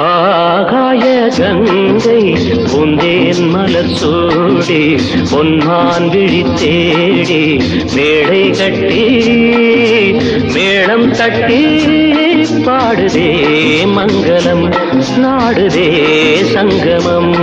ஆகாய கங்கை உந்தேன் மலர் சூடி பொன்மான் விழி தேடி மேடை கட்டி மேளம் தட்டி பாடுதே மங்களம் நாடுதே சங்கமம்.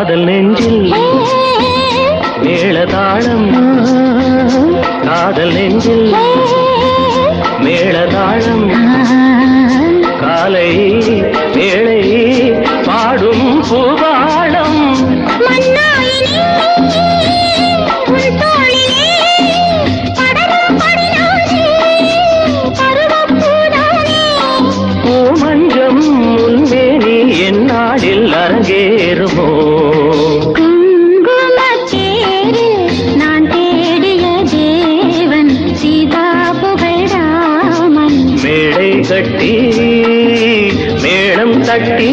காதல் நெஞ்சில் மேளதாளம். காதல் நெஞ்சில் மேளதாளம். காலை வேளை பாடும் பூவா கட்டி மேளம் தட்டி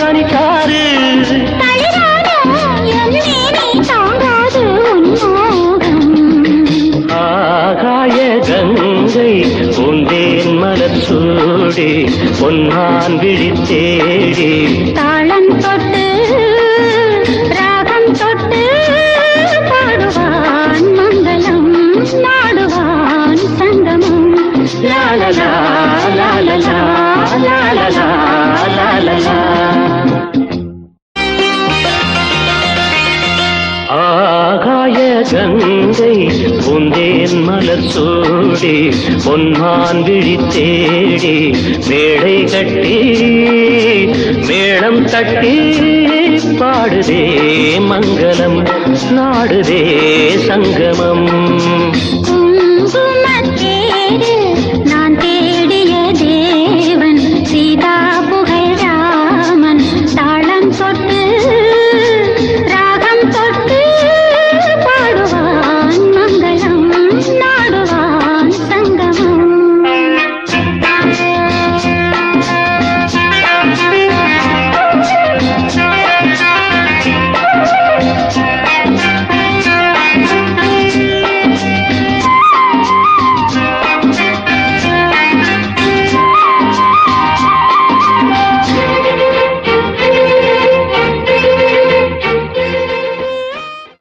கணிக்காரு ஆகாய கங்கை பூந்தேன் மலர் சூடி பொன்னான் விழி தேடி. தாளம் தொட்டு ராகம் தொட்டு பாடுவான் மங்களம் நாடுவான் சங்கமம். லாலலா லாலலா லாலலா லாலலா. கங்கை பூந்தேன் மலத்தோடி பொன்மான் விழி தேடி மேடை கட்டி மேளம் தட்டி பாடுதே மங்களம் நாடுதே சங்கமம்.